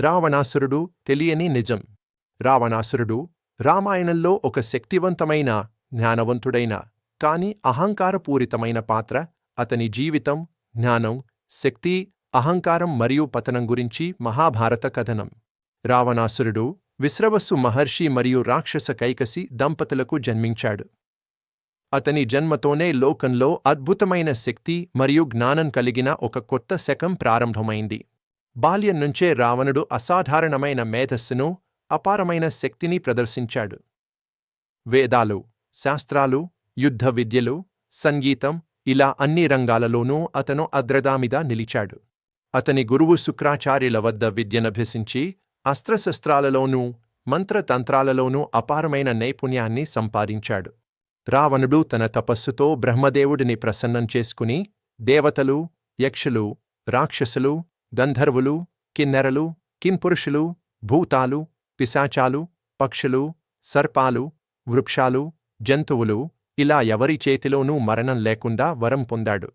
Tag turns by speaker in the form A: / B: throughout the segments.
A: రావణాసురుడు తెలియని నిజం. రావణాసురుడు రామాయణంలో ఒక శక్తివంతమైన జ్ఞానవంతుడైన కాని అహంకారపూరితమైన పాత్ర అతని జీవితం జ్ఞానం శక్తి అహంకారం మరియు పతనం గురించి మహాభారత కథనం. రావణాసురుడు విశ్రవస్సు మహర్షి మరియు రాక్షస కైకసి దంపతులకు జన్మించాడు. అతని జన్మతోనే లోకంలో అద్భుతమైన శక్తి మరియు జ్ఞానం కలిగిన ఒక కొత్త శకం ప్రారంభమైంది. బాల్యం నుంచే రావణుడు అసాధారణమైన మేధస్సును అపారమైన శక్తిని ప్రదర్శించాడు. వేదాలు శాస్త్రాలు యుద్ధ విద్యలు సంగీతం ఇలా అన్ని రంగాలలోనూ అతను అద్రదామిద నిలిచాడు. అతని గురువు శుక్రాచార్యుల వద్ద విద్యనభ్యసించి అస్త్రశస్త్రాలలోనూ మంత్రతంత్రాలలోనూ అపారమైన నైపుణ్యాన్ని సంపాదించాడు. రావణుడు తన తపస్సుతో బ్రహ్మదేవుడిని ప్రసన్నం చేసుకుని దేవతలు యక్షులు రాక్షసులు గంధర్వులు కిన్నెరలు కింపురుషులు భూతాలు పిశాచాలు పక్షులు సర్పాలు వృక్షాలు జంతువులు ఇలా ఎవరి చేతిలోనూ మరణం లేకుండా వరం పొందాడు.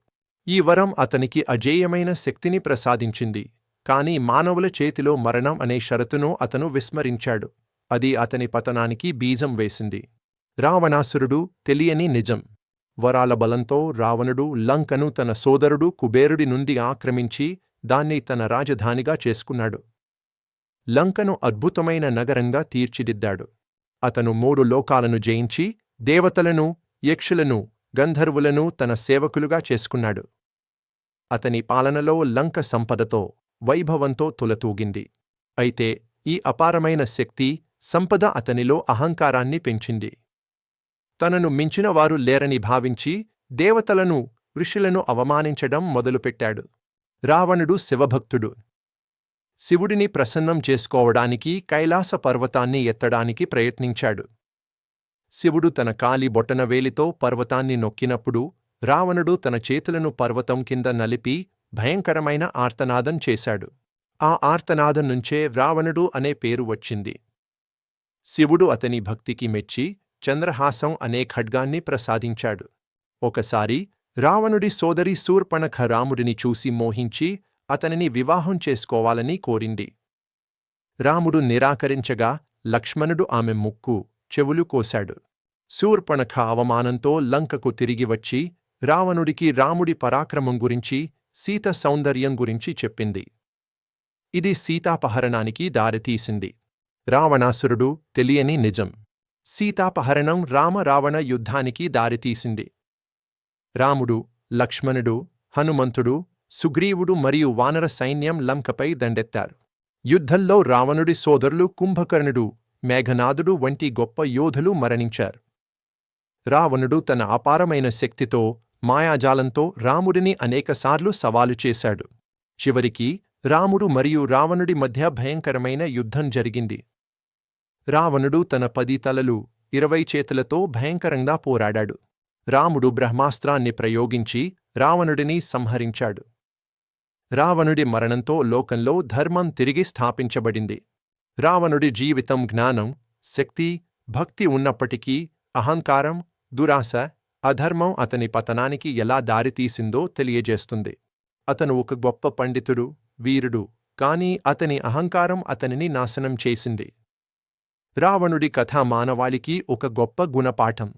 A: ఈ వరం అతనికి అజేయమైన శక్తిని ప్రసాదించింది కాని మానవుల చేతిలో మరణం అనే షరతును అతను విస్మరించాడు. అది అతని పతనానికి బీజం వేసింది. రావణాసురుడు తెలియని నిజం. వరాల బలంతో రావణుడు లంకను తన సోదరుడు కుబేరుడి నుండి ఆక్రమించి దాన్ని తన రాజధానిగా చేసుకున్నాడు. లంకను అద్భుతమైన నగరంగా తీర్చిదిద్దాడు. అతను మూడు లోకాలను జయించి దేవతలను యక్షులను గంధర్వులను తన సేవకులుగా చేసుకున్నాడు. అతని పాలనలో లంక సంపదతో వైభవంతో తులతూగింది. అయితే ఈ అపారమైన శక్తి సంపద అతనిలో అహంకారాన్ని పెంచింది. తనను మించినవారు లేరని భావించి దేవతలను ఋషులను అవమానించడం మొదలుపెట్టాడు. రావణుడు శివభక్తుడు. శివుడిని ప్రసన్నం చేసుకోవడానికి కైలాస పర్వతాన్ని ఎత్తడానికి ప్రయత్నించాడు. శివుడు తన కాలి బొట్టనవేలితో పర్వతాన్ని నొక్కినప్పుడు రావణుడు తన చేతులను పర్వతం కింద నలిపి భయంకరమైన ఆర్తనాదం చేశాడు. ఆ ఆర్తనాదం నుంచే రావణుడు అనే పేరు వచ్చింది. శివుడు అతని భక్తికి మెచ్చి చంద్రహాసం అనే ఖడ్గాన్ని ప్రసాదించాడు. ఒకసారి రావణుడి సోదరి శూర్పణఖ రాముడిని చూసి మోహించి అతనిని వివాహం చేసుకోవాలని కోరింది. రాముడు నిరాకరించగా లక్ష్మణుడు ఆమె ముక్కు చెవులు కోశాడు. శూర్పణఖ అవమానంతో లంకకు తిరిగి వచ్చి రావణుడికి రాముడి పరాక్రమం గురించి సీత సౌందర్యం గురించి చెప్పింది. ఇది సీతాపహరణానికి దారితీసింది రావణాసురుడు తెలియని నిజం. సీతాపహరణం రామరావణ యుద్ధానికి దారితీసింది రాముడు లక్ష్మణుడు హనుమంతుడు సుగ్రీవుడు మరియు వానర సైన్యం లంకపై దండెత్తారు. యుద్ధంలో రావణుడి సోదరులు కుంభకర్ణుడు మేఘనాథుడు వంటి గొప్ప యోధులు మరణించారు. రావణుడు తన అపారమైన శక్తితో మాయాజాలంతో రాముడిని అనేకసార్లు సవాలు చేశాడు. చివరికి రాముడు మరియు రావణుడి మధ్య భయంకరమైన యుద్ధం జరిగింది. రావణుడు తన పది తలలు ఇరవై చేతులతో భయంకరంగా పోరాడాడు. రాముడు బ్రహ్మాస్త్రాన్ని ప్రయోగించి రావణుడిని సంహరించాడు. రావణుడి మరణంతో లోకంలో ధర్మం తిరిగి స్థాపించబడింది. రావణుడి జీవితం జ్ఞానం శక్తి భక్తి ఉన్నప్పటికీ అహంకారం దురాశ అధర్మం అతని పతనానికి ఎలా దారితీసిందో తెలియజేస్తుంది. అతను ఒక గొప్ప పండితుడు వీరుడు కాని అతని అహంకారం అతనిని నాశనం చేసింది. రావణుడి కథ మానవాళికి ఒక గొప్ప గుణపాఠం.